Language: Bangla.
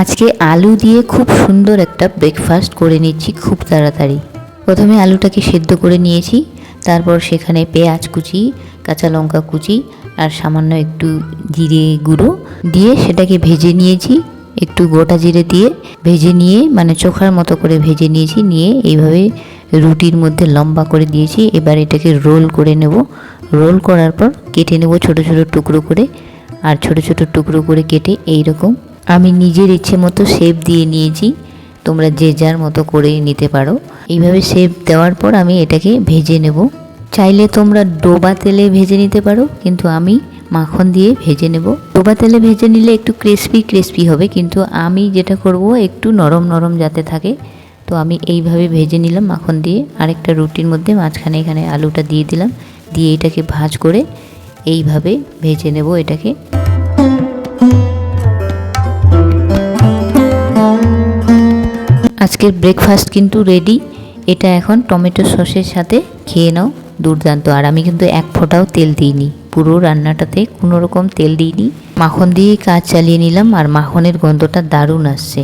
আজকে আলু দিয়ে খুব সুন্দর একটা ব্রেকফাস্ট করে নিচ্ছি খুব তাড়াতাড়ি। প্রথমে আলুটাকে সেদ্ধ করে নিয়েছি, তারপর সেখানে পেঁয়াজ কুচি, কাঁচা লঙ্কা কুচি আর সামান্য একটু জিরে গুঁড়ো দিয়ে সেটাকে ভেজে নিয়েছি। একটু গোটা জিরে দিয়ে ভেজে নিয়ে মানে চোখার মতো করে ভেজে নিয়েছি, নিয়ে এইভাবে রুটির মধ্যে লম্বা করে দিয়েছি। এবার এটাকে রোল করে নেব। রোল করার পর কেটে নেব ছোট ছোট টুকরো করে। আর ছোট ছোট টুকরো করে কেটে এই রকম আমি নিজের ইচ্ছে মতো শেপ দিয়ে নিয়েছি। তোমরা যে যার মতো করে নিতে পারো। এইভাবে শেপ দেওয়ার পর আমি এটাকে ভেজে নেব। চাইলে তোমরা ডোবা তেলে ভেজে নিতে পারো, কিন্তু আমি মাখন দিয়ে ভেজে নেব। ডোবা তেলে ভেজে নিলে একটু ক্রিস্পি ক্রিস্পি হবে, কিন্তু আমি যেটা করব একটু নরম নরম যাতে থাকে, তো আমি এইভাবে ভেজে নিলাম মাখন দিয়ে। আরেকটা রুটির মধ্যে মাঝখানে এখানে আলুটা দিয়ে দিলাম। দিয়ে এটাকে ভাজ করে এইভাবে ভেজে নেব এটাকে। আজকের ব্রেকফাস্ট কিন্তু রেডি এটা এখন টমেটো সসের সাথে খেয়ে নাও, দুর্দান্ত। আর আমি কিন্তু এক ফোঁটাও তেল দিইনি। পুরো রান্নাটাতে কোনো রকম তেল দিইনি। মাখন দিয়েই কাজ চালিয়ে নিলাম আর মাখনের গন্ধটা দারুণ আসছে।